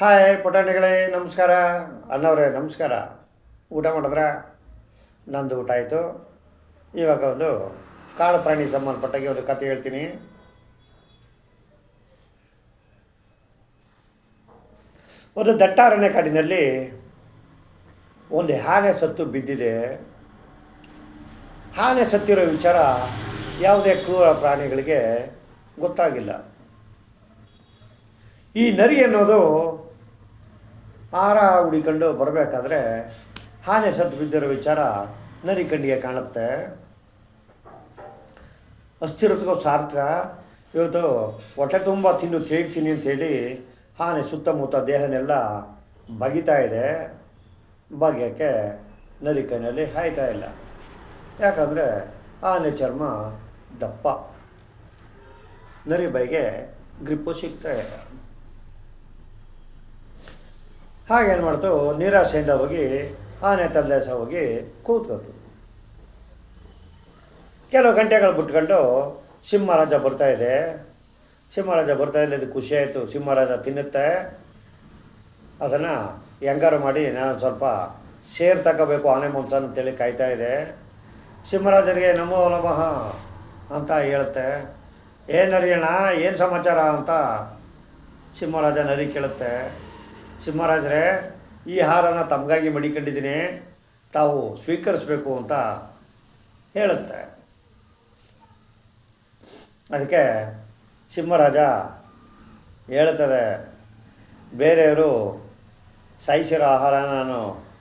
Hi ಪುಟಾಣಿಗಳೇ, ನಮಸ್ಕಾರ. ಅಣ್ಣವರೇ, ನಮಸ್ಕಾರ. ಊಟ ಮಾಡಿದ್ರ? ನಂದು ಊಟ ಆಯಿತು. ಇವಾಗ ಒಂದು ಕಾಡು ಪ್ರಾಣಿ ಸಂಬಂಧಪಟ್ಟಾಗೆ ಒಂದು ಕತೆ ಹೇಳ್ತೀನಿ. ಒಂದು ದಟ್ಟಾರಣ್ಯ ಕಾಡಿನಲ್ಲಿ ಒಂದು ಆನೆ ಸತ್ತು ಬಿದ್ದಿದೆ. ಆನೆ ಸತ್ತಿರೋ ವಿಚಾರ ಯಾವುದೇ ಕ್ರೂರ ಪ್ರಾಣಿಗಳಿಗೆ ಗೊತ್ತಾಗಿಲ್ಲ. ಈ ನರಿ ಅನ್ನೋದು ಆಹಾರ ಹುಡಿಕೊಂಡು ಬರಬೇಕಾದ್ರೆ ಆನೆ ಸತ್ತು ಬಿದ್ದಿರೋ ವಿಚಾರ ನರಿ ಕಣ್ಣಿಗೆ ಕಾಣುತ್ತೆ. ಅಸ್ಥಿರತೆಗೂ ಸಾರ್ಥಕ. ಇವತ್ತು ಹೊಟ್ಟೆ ತುಂಬ ತಿನ್ನು ತೇಗ್ತೀನಿ ಅಂತೇಳಿ ಆನೆ ಸುತ್ತಮುತ್ತ ದೇಹನೆಲ್ಲ ಬಗಿತಾ ಇದೆ. ಬಗೆಯೋಕ್ಕೆ ನರಿ ಕೈನಲ್ಲಿ ಹಾಯ್ತಾ ಇಲ್ಲ. ಯಾಕಂದರೆ ಆನೆ ಚರ್ಮ ದಪ್ಪ. ನರಿ ಬೈಗೆ ಗ್ರಿಪ್ಪು ಸಿಗ್ತಾ ಇಲ್ಲ ಹಾಗೇನು ಮಾಡ್ತು? ನಿರಾಶೆಯಿಂದ ಹೋಗಿ ಆನೆ ತಂದೆಸ ಹೋಗಿ ಕೂತ್ಕೋತು ಕೆಲವು ಗಂಟೆಗಳು ಬಿಟ್ಕೊಂಡು ಸಿಂಹರಾಜ ಬರ್ತಾ ಇದೆ. ಸಿಂಹರಾಜ ಬರ್ತಾ ಇದೆ ಇದು ಖುಷಿ ಆಯಿತು. ಸಿಂಹರಾಜ ತಿನ್ನುತ್ತೆ. ಅದನ್ನು ಹೆಂಗಾರು ಮಾಡಿ ನಾನು ಸ್ವಲ್ಪ ಸೇರ್ ತಗೋಬೇಕು, ಆನೆ ಮಾಂಸ ಅಂತೇಳಿ ಕಾಯ್ತಾ ಇದೆ. ಸಿಂಹರಾಜರಿಗೆ ನಮೋ ನಮಃ ಅಂತ ಹೇಳುತ್ತೆ. ಏನು ಅರಿಯೋಣ ಏನು ಸಮಾಚಾರ ಅಂತ ಸಿಂಹರಾಜ ನರಿ ಕೇಳುತ್ತೆ. ಸಿಂಹರಾಜರೇ, ಈ ಹಾರನ ತಮಗಾಗಿ ಮಡಿಕೊಂಡಿದ್ದೀನಿ. ತಾವು ಸ್ವೀಕರಿಸಬೇಕು ಅಂತ ಹೇಳುತ್ತೆ. ಅದಕ್ಕೆ ಸಿಂಹರಾಜ ಹೇಳ್ತದೆ, ಬೇರೆಯವರು ಸಾಯಿಸಿರೋ ಆಹಾರ ನಾನು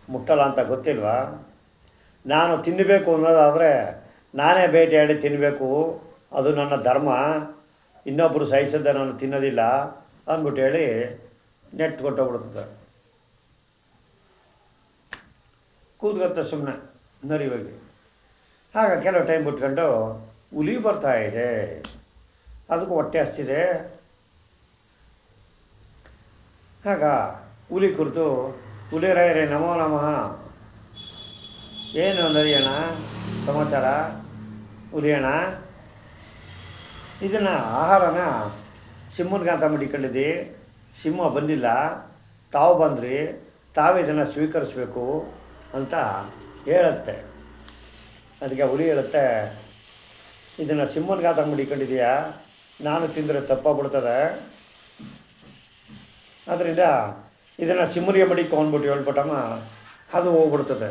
ಮುಟ್ಟಲ್ಲ ಅಂತ ಗೊತ್ತಿಲ್ವಾ? ನಾನು ತಿನ್ನಬೇಕು ಅನ್ನೋದಾದರೆ ನಾನೇ ಬೇಟೆಯಾಡಿ ತಿನ್ನಬೇಕು. ಅದು ನನ್ನ ಧರ್ಮ. ಇನ್ನೊಬ್ಬರು ಸಾಯಿಸಿದ್ದ ನಾನು ತಿನ್ನೋದಿಲ್ಲ ಅಂದ್ಬಿಟ್ಟು ಹೇಳಿ ನೆಟ್ ಕೊಟ್ಟೋಗ್ಬಿಡ್ತದೆ ಕೂತ್ಕೊತ ಸುಮ್ಮನೆ ನರಿವಾಗಿ. ಆಗ ಕೆಲವು ಟೈಮ್ ಬಿಟ್ಕೊಂಡು ಹುಲಿ ಬರ್ತಾ ಇದೆ. ಅದಕ್ಕೂ ಹೊಟ್ಟೆ ಹಚ್ಚಿದೆ ಆಗ ಹುಲಿ ಕುರಿತು ಹುಲಿ ರಾಯರೇ ನಮೋ ನಮಃ. ಏನು ನರಿಯಣ ಸಮಾಚಾರ? ಹುಲಿಯಣ ಇದನ್ನು ಆಹಾರನ ಸಿಂಹನ್ಗಂತ ಮಡಿಕೊಂಡಿದ್ದಿ. ಸಿಂಹ ಬಂದಿಲ್ಲ, ತಾವು ಬಂದ್ರಿ, ತಾವೇ ಇದನ್ನು ಸ್ವೀಕರಿಸಬೇಕು ಅಂತ ಹೇಳುತ್ತೆ. ಅದಕ್ಕೆ ಹುಲಿ ಹೇಳುತ್ತೆ, ಇದನ್ನು ಸಿಂಹನ್ಗಾತ ಮಡಿಕೊಂಡಿದೀಯಾ ನಾನು ತಿಂದರೆ ತಪ್ಪಾಗ್ಬಿಡ್ತದೆ. ಆದ್ದರಿಂದ ಇದನ್ನು ಸಿಂಹರಿಗೆ ಮಡಿಕೊ ಅಂದ್ಬಿಟ್ಟು ಹೇಳ್ಬಿಟ್ಟಮ್ಮ ಅದು ಹೋಗ್ಬಿಡ್ತದೆ.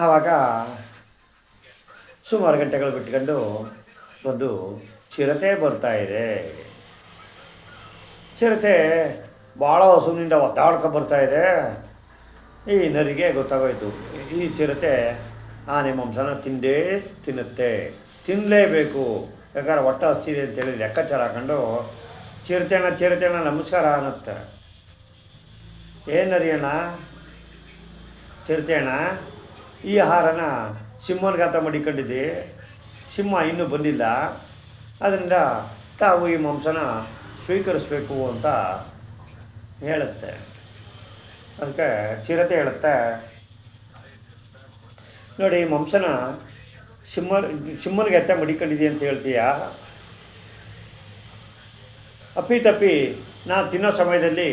ಆವಾಗ ಸುಮಾರು ಗಂಟೆಗಳು ಬಿಟ್ಕೊಂಡು ಒಂದು ಚಿರತೆ ಬರ್ತಾ ಇದೆ. ಚಿರತೆ ಭಾಳ ಹಸುವಿನಿಂದ ಒದ್ದಾಡ್ಕೊ ಬರ್ತಾ ಇದೆ. ಈ ನರಿಗೆ ಗೊತ್ತಾಗೋಯ್ತು, ಈ ಚಿರತೆ ಆನೆ ಮಾಂಸನ ತಿಂದೇ ತಿನ್ನುತ್ತೆ. ತಿನ್ನಲೇಬೇಕು ಯಾಕಂದ್ರೆ ಹೊಟ್ಟೆ ಹಸ್ತಿದೆ ಅಂತೇಳಿ ಲೆಕ್ಕಾಚಾರ ಹಾಕೊಂಡು ಚಿರತೆಣ್ಣ ಚಿರತೆಣ್ಣ ನಮಸ್ಕಾರ ಅನ್ನತ್ತೆ. ಏನು ನರಿಯಣ್ಣ? ಚಿರತೆಣ್ಣ, ಈ ಆಹಾರನ ಸಿಂಹನ್ಗಾತ ಮಡಿಕೊಂಡಿದ್ದೆ. ಸಿಂಹ ಇನ್ನೂ ಬಂದಿಲ್ಲ. ಅದರಿಂದ ತಾವು ಈ ಮಾಂಸನ ಸ್ವೀಕರಿಸಬೇಕು ಅಂತ ಹೇಳುತ್ತೆ. ಅದಕ್ಕೆ ಚಿರತೆ ಹೇಳುತ್ತೆ. ನೋಡಿ ಈ ಮಾಂಸನ ಸಿಂಹ, ಸಿಂಹನಿಗೆ ಎತ್ತ ಮಡಿಕೊಂಡಿದೆ ಅಂತ ಹೇಳ್ತೀಯ? ಅಪ್ಪಿ ತಪ್ಪಿ ನಾನು ತಿನ್ನೋ ಸಮಯದಲ್ಲಿ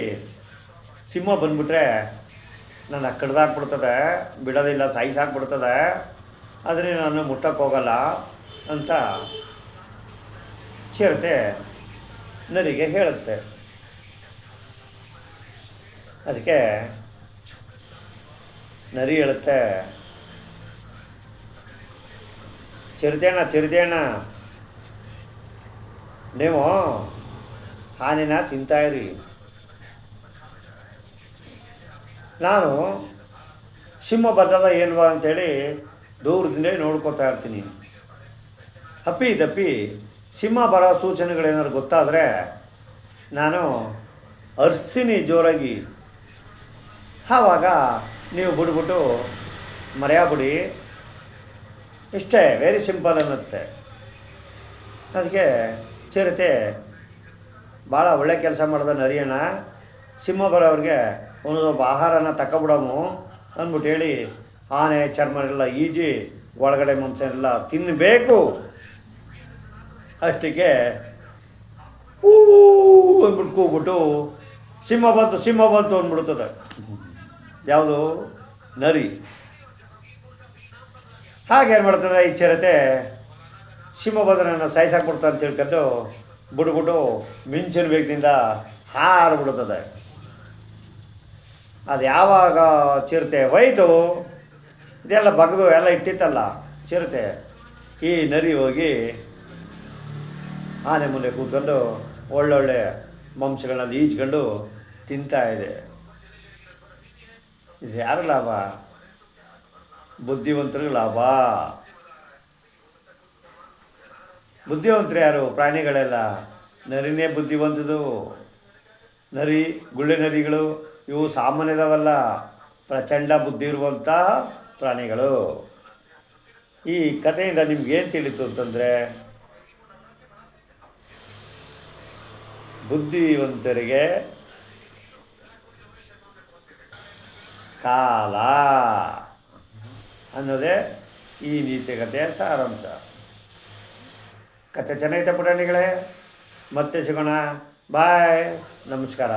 ಸಿಂಹ ಬಂದ್ಬಿಟ್ರೆ ನನ್ನ ಕಡ್ದಾಕ್ಬಿಡ್ತದೆ, ಬಿಡೋದಿಲ್ಲ, ಸಾಯಿಸಾಕ್ಬಿಡ್ತದೆ, ಆದರೆ ನಾನು ಮುಟ್ಟಕ್ಕೆ ಹೋಗಲ್ಲ ಅಂತ ಚಿರತೆ ನರಿಗೆ ಹೇಳುತ್ತೆ. ಅದಕ್ಕೆ ನರಿ ಹೇಳುತ್ತೆ ಚಿರತೆಣ್ಣ ಚಿರತೆಣ್ಣ ನೀವು ಹಾನಿನ ತಿಂತಾಯಿರಿ ನಾನು ಸಿಂಹ ಬದಲ ಏನ್ವಾ ಅಂತೇಳಿ ದೂರದಿಂದ ನೋಡ್ಕೋತಾ ಇರ್ತೀನಿ. ಅಪ್ಪಿ ತಪ್ಪಿ ಸಿಂಹ ಬರೋ ಸೂಚನೆಗಳೇನಾದ್ರು ಗೊತ್ತಾದರೆ ನಾನು ಅರ್ಸ್ತೀನಿ ಜೋರಾಗಿ. ಆವಾಗ ನೀವು ಬಿಡ್ಬಿಟ್ಟು ಮರೆಯಾಬಿಡಿ ಇಷ್ಟೇ ವೆರಿ ಸಿಂಪಲ್ ಅನ್ನತ್ತೆ. ಅದಕ್ಕೆ ಚಿರತೆ ಭಾಳ ಒಳ್ಳೆ ಕೆಲಸ ಮಾಡಿದ ನರಿಯಣ್ಣ. ಸಿಂಹ ಬರೋವ್ರಿಗೆ ಒಂದು ಸ್ವಲ್ಪ ಆಹಾರನ ತಗೊಬಿಡಮು ಅಂದ್ಬಿಟ್ಟು ಹೇಳಿ, ಆನೆ ಚರ್ಮ ಎಲ್ಲ ಈಜಿ, ಒಳಗಡೆ ಮಾಂಸ ಎಲ್ಲ ತಿನ್ನಬೇಕು ಅಷ್ಟಕ್ಕೆ ಊ ಅಂದ್ಬಿಟ್ಟು ಕೂಗ್ಬಿಟ್ಟು ಸಿಂಹ ಬಂತು ಸಿಂಹ ಬಂತು ಅಂದ್ಬಿಡ್ತದೆ. ಯಾವುದು? ನರಿ. ಹಾಗೇನು ಮಾಡ್ತದೆ ಈ ಚಿರತೆ? ಸಿಂಹ ಬಂದ್ರನ್ನ ಸಾಯಿಸಾಕ್ಬಿಡ್ತಾ ಅಂತ ತಿಳ್ಕೊಂಡು ಬಿಡ್ಬಿಟ್ಟು ಮಿಂಚಿನ ಬೇಗದಿಂದ ಹಾರಿಬಿಡ್ತದೆ. ಅದು ಯಾವಾಗ ಚಿರತೆ ಹೋಯ್ತು? ಇದೆಲ್ಲ ಬಗ್ದು ಎಲ್ಲ ಇಟ್ಟಿತ್ತಲ್ಲ ಚಿರತೆ. ಈ ನರಿ ಹೋಗಿ ಆನೆ ಮುಂದೆ ಕೂತ್ಕೊಂಡು ಒಳ್ಳೊಳ್ಳೆ ಮಾಂಸಗಳನ್ನ ಈಜ್ಕೊಂಡು ತಿಂತಾ ಇದೆ. ಇದು ಯಾರ ಲಾಭ? ಬುದ್ಧಿವಂತರಿಗೆ ಲಾಭ. ಬುದ್ಧಿವಂತರು ಯಾರು? ಪ್ರಾಣಿಗಳೆಲ್ಲ ನರಿನೇ ಬುದ್ಧಿವಂತದು ನರಿ, ಗುಳ್ಳೆ ನರಿಗಳು, ಇವು ಸಾಮಾನ್ಯದವಲ್ಲ. ಪ್ರಚಂಡ ಬುದ್ಧಿ ಇರುವಂಥ ಪ್ರಾಣಿಗಳು. ಈ ಕಥೆಯಿಂದ ನಿಮ್ಗೇನು ತಿಳಿತು ಅಂತಂದರೆ ಬುದ್ಧಿವಂತರಿಗೆ ಕಾಲ ಅನ್ನೋದೇ ಈ ನೀತಿಕತೆಯ ಸಾರಾಂಶ. ಕತೆ ಚೆನ್ನಾಗಿತ್ತ ಪುಟಾಣಿಗಳೇ ಮತ್ತೆ ಸಿಗೋಣ. ಬಾಯ್ ನಮಸ್ಕಾರ.